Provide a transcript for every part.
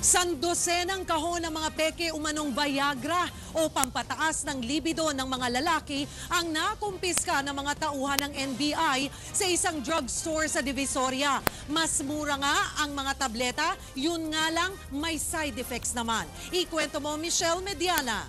Sandosenang kahon ng mga peke umanong Viagra o pampataas ng libido ng mga lalaki ang nakumpiska ng mga tauhan ng NBI sa isang drugstore sa Divisoria. Mas mura nga ang mga tableta, yun nga lang may side effects naman. Ikwento mo Michelle Mediana.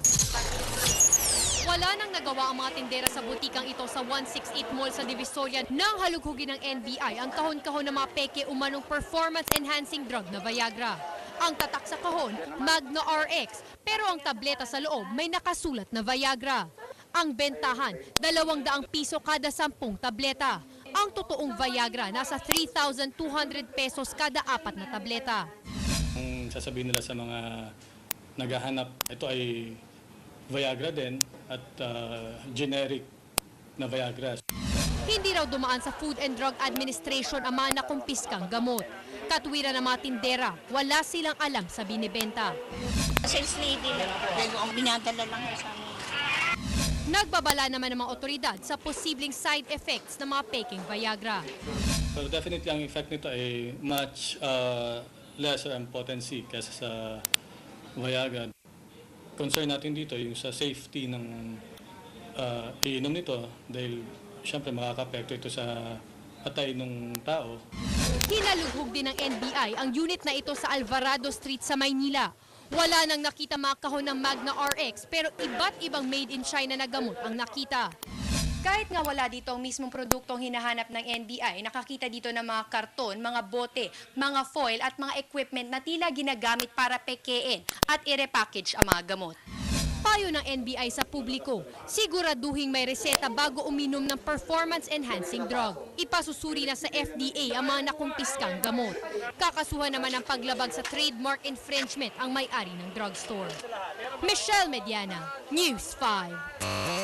Wala nang nagawa ang mga tindera sa butikang ito sa 168 Mall sa Divisoria nang halughugin ng NBI ang kahon-kahon ng mga peke umanong performance-enhancing drug na Viagra. Ang tatak sa kahon, Magna RX, pero ang tableta sa loob may nakasulat na Viagra. Ang bentahan, 200 piso kada 10 tableta. Ang totoong Viagra, nasa 3,200 pesos kada apat na tableta. Ang sasabihin nila sa mga naghahanap, ito ay Viagra din at ah, generic na Viagra. Hindi raw dumaan sa Food and Drug Administration ang mga nakumpiskang gamot. Katwiran ng mga tindera, wala silang alam sa binibenta. Sales lady lang. Binadala lang sa amin. Nagbabala naman ng mga otoridad sa posibleng side effects ng mga peking Viagra. So definitely ang effect nito ay much ah, lesser ang potency kaysa sa Viagra. Concern natin dito yung sa safety ng ah, iinom nito dahil syempre makakapekto ito sa patay ng tao. Hinalughog din ng NBI ang unit na ito sa Alvarado Street sa Maynila. Wala nang nakita mga kahon ng Magna RX pero iba't ibang made in China na gamot ang nakita. Kahit nga wala dito ang mismong produktong hinahanap ng NBI, nakakita dito ng mga karton, mga bote, mga foil at mga equipment na tila ginagamit para pekein at i-repackage ang mga gamot. Payo ng NBI sa publiko, siguraduhin may reseta bago uminom ng performance-enhancing drug. Ipasusuri na sa FDA ang mga nakumpiskang gamot. Kakasuhan naman ng paglabag sa trademark infringement ang may-ari ng drugstore. Michelle Mediana, News 5.